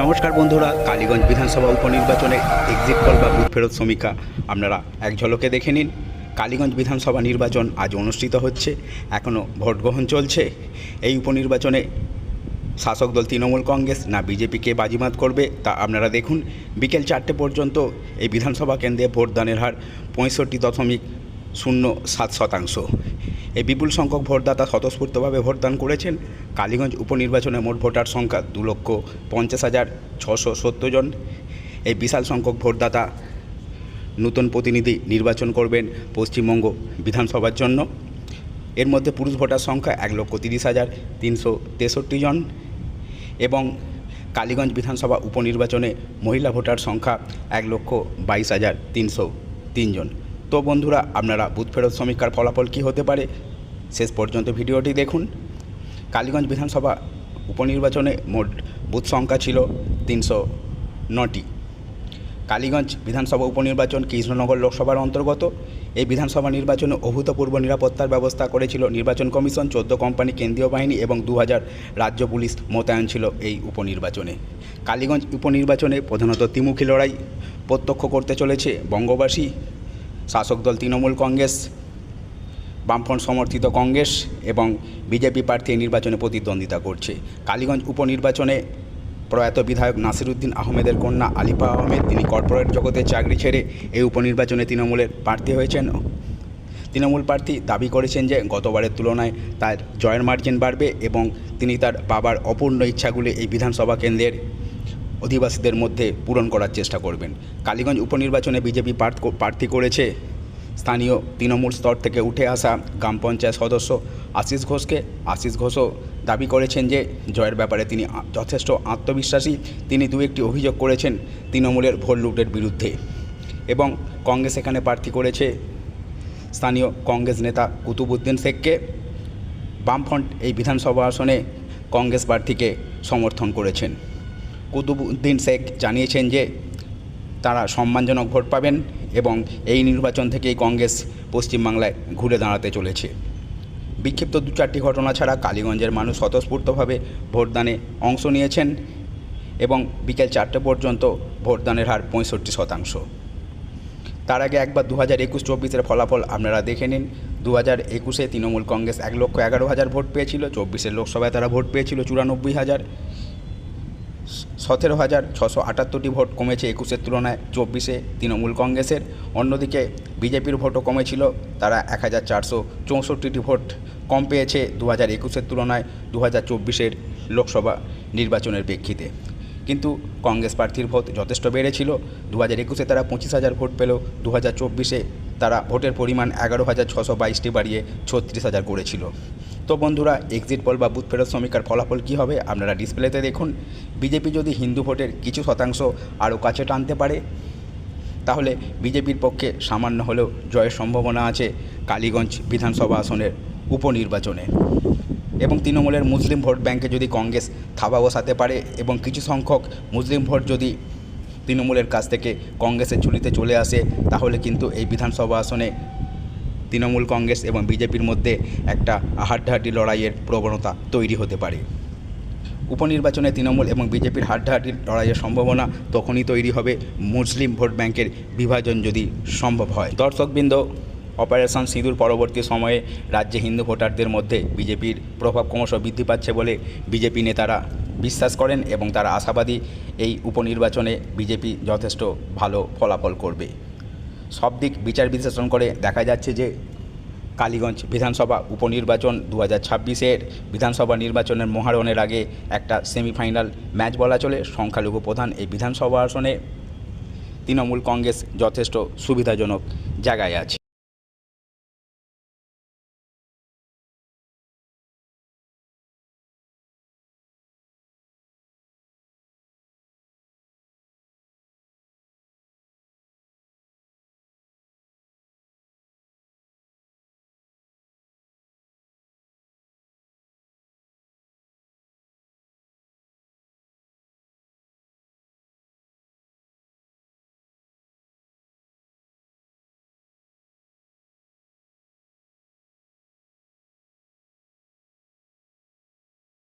নমস্কার বন্ধুরা, কালীগঞ্জ বিধানসভা উপনির্বাচনে এক্সিট পল বা বুথ ফেরত সমীক্ষা। আপনারা এক ঝলকে দেখে নিন। কালীগঞ্জ বিধানসভা নির্বাচন আজ অনুষ্ঠিত হচ্ছে এখনও ভোট গ্রহণ চলছে। এই উপনির্বাচনে শাসক দল তৃণমূল কংগ্রেস না বিজেপিকে বাজিমাত করবে, তা আপনারা দেখুন। বিকেল চারটে পর্যন্ত এই বিধানসভা কেন্দ্রে ভোটদানের হার পঁয়ষট্টি দশমিক শূন্য সাত শতাংশ। এই বিপুল সংখ্যক ভোটদাতা স্বতঃস্ফূর্তভাবে ভোটদান করেছেন। কালীগঞ্জ উপনির্বাচনে মোট ভোটার সংখ্যা দু লক্ষ পঞ্চাশ হাজার ছশো সত্তর জন। এই বিশাল সংখ্যক ভোটদাতা নতুন প্রতিনিধি নির্বাচন করবেন পশ্চিমবঙ্গ বিধানসভার জন্য। এর মধ্যে পুরুষ ভোটার সংখ্যা এক লক্ষ তিরিশ হাজার তিনশো তেষট্টি জন এবং কালীগঞ্জ বিধানসভা উপনির্বাচনে মহিলা ভোটার সংখ্যা এক লক্ষ বাইশ হাজার তিনশো তিনজন তো বন্ধুরা, আপনারা বুথ ফেরত সমীক্ষার ফলাফল কী হতে পারে শেষ পর্যন্ত ভিডিওটি দেখুন। কালীগঞ্জ বিধানসভা উপনির্বাচনে মোট বুথ সংখ্যা ছিল তিনশো নটি। কালীগঞ্জ বিধানসভা উপনির্বাচন কৃষ্ণনগর লোকসভার অন্তর্গত। এই বিধানসভা নির্বাচনে অভূতপূর্ব নিরাপত্তার ব্যবস্থা করেছিল নির্বাচন কমিশন, চোদ্দ কোম্পানি কেন্দ্রীয় বাহিনী এবং দু হাজার রাজ্য পুলিশ মোতায়েন ছিল এই উপনির্বাচনে। কালীগঞ্জ উপনির্বাচনে প্রধানত ত্রিমুখী লড়াই প্রত্যক্ষ করতে চলেছে বঙ্গবাসী। শাসক দল তৃণমূল কংগ্রেস, বামফ্রন্ট সমর্থিত কংগ্রেস এবং বিজেপি প্রার্থী নির্বাচনে প্রতিদ্বন্দ্বিতা করছে। কালীগঞ্জ উপনির্বাচনে প্রয়াত বিধায়ক নাসিরুদ্দিন আহমেদের কন্যা আলিফা আহমেদ, তিনি কর্পোরেট জগতে চাকরি ছেড়ে এই উপনির্বাচনে তৃণমূলের প্রার্থী হয়েছেন। তৃণমূল প্রার্থী দাবি করেছেন যে, গতবারের তুলনায় তার জয়ের মার্জিন বাড়বে এবং তিনি তার বাবার অপূর্ণ ইচ্ছাগুলি এই বিধানসভা কেন্দ্রের অধিবাসীদের মধ্যে পূরণ করার চেষ্টা করবেন। কালীগঞ্জ উপনির্বাচনে বিজেপি প্রার্থী করেছে। স্থানীয় তৃণমূল স্তর থেকে উঠে আসা গ্রাম পঞ্চায়েত সদস্য আশিস ঘোষকে। আশিস ঘোষও দাবি করেছেন যে, জয়ের ব্যাপারে তিনি যথেষ্ট আত্মবিশ্বাসী। তিনি দু একটি অভিযোগ করেছেন তৃণমূলের ভোট লুটের বিরুদ্ধে। এবং কংগ্রেস এখানে প্রার্থী করেছে স্থানীয় কংগ্রেস নেতা কুতুবুদ্দিন শেখকে। বামফ্রন্ট এই বিধানসভা আসনে কংগ্রেস প্রার্থীকে সমর্থন করেছেন। কুতুবুদ্দিন শেখ জানিয়েছেন যে তারা সম্মানজনক ভোট পাবেন এবং এই নির্বাচন থেকেই কংগ্রেস পশ্চিমবাংলায় ঘুরে দাঁড়াতে চলেছে। বিক্ষিপ্ত দু চারটি ঘটনা ছাড়া কালীগঞ্জের মানুষ স্বতঃস্ফূর্তভাবে ভোটদানে অংশ নিয়েছেন এবং বিকেল চারটে পর্যন্ত ভোটদানের হার পঁয়ষট্টি শতাংশ। তার আগে একবার দু হাজার একুশ চব্বিশের ফলাফল আপনারা দেখে নিন। দু হাজার একুশে তৃণমূল কংগ্রেস এক লক্ষ এগারো হাজার ভোট পেয়েছিল, চব্বিশের লোকসভায় তারা ভোট পেয়েছিল চুরানব্বই হাজার। সতেরো হাজার ছশো আটাত্তরটি ভোট কমেছে একুশের তুলনায়, চব্বিশে তৃণমূল কংগ্রেসের। অন্যদিকে বিজেপির ভোটও কমেছিল, তারা এক হাজার চারশো চৌষট্টিটি ভোট কম পেয়েছে দু হাজার একুশের তুলনায়, দু হাজার চব্বিশের লোকসভা নির্বাচনের প্রেক্ষিতে। কিন্তু কংগ্রেস প্রার্থীর ভোট যথেষ্ট বেড়েছিল, দু হাজার একুশে তারা পঁচিশ হাজার ভোট পেল, দু হাজার চব্বিশে তারা ভোটের পরিমাণ এগারো হাজার ছশো বাইশটি বাড়িয়ে ছত্রিশ হাজার করেছিল তো বন্ধুরা এক্সিট পল বা বুথ ফেরত সমীক্ষার ফলাফল কী হবে আপনারা ডিসপ্লেতে দেখুন। বিজেপি যদি হিন্দু ভোটের কিছু শতাংশ আরও কাছে টানতে পারে, তাহলে বিজেপির পক্ষে সামান্য হলেও জয়ের সম্ভাবনা আছে কালীগঞ্জ বিধানসভা আসনের উপনির্বাচনে। এবং তৃণমূলের মুসলিম ভোট ব্যাংকে যদি কংগ্রেস থাবা বসাতে পারে এবং কিছু সংখ্যক মুসলিম ভোট যদি তৃণমূলের কাছ থেকে কংগ্রেসের ঝুলিতে চলে আসে, তাহলে কিন্তু এই বিধানসভা আসনে তৃণমূল কংগ্রেস এবং বিজেপির মধ্যে একটা হাড্ডাহাড্ডি লড়াইয়ের প্রবণতা তৈরি হতে পারে। উপনির্বাচনে তৃণমূল এবং বিজেপির হাড্ডাহাড্ডি লড়াইয়ের সম্ভাবনা তখনই তৈরি হবে, মুসলিম ভোট ব্যাংকের বিভাজন যদি সম্ভব হয়। দর্শকবৃন্দ, অপারেশন সিঁদুর পরবর্তী সময়ে রাজ্যে হিন্দু ভোটারদের মধ্যে বিজেপির প্রভাব ক্রমশ বৃদ্ধি পাচ্ছে বলে বিজেপি নেতারা বিশ্বাস করেন এবং তারা আশাবাদী এই উপনির্বাচনে বিজেপি যথেষ্ট ভালো ফলাফল করবে। সব দিক বিচার বিশ্লেষণ করে দেখা যাচ্ছে যে কালীগঞ্জ বিধানসভা উপনির্বাচন দু হাজার ছাব্বিশের বিধানসভা নির্বাচনের মহারণের আগে একটা সেমিফাইনাল ম্যাচ বলা চলে। সংখ্যালঘু প্রধান এই বিধানসভা আসনে তৃণমূল কংগ্রেস যথেষ্ট সুবিধাজনক জায়গায় আছে।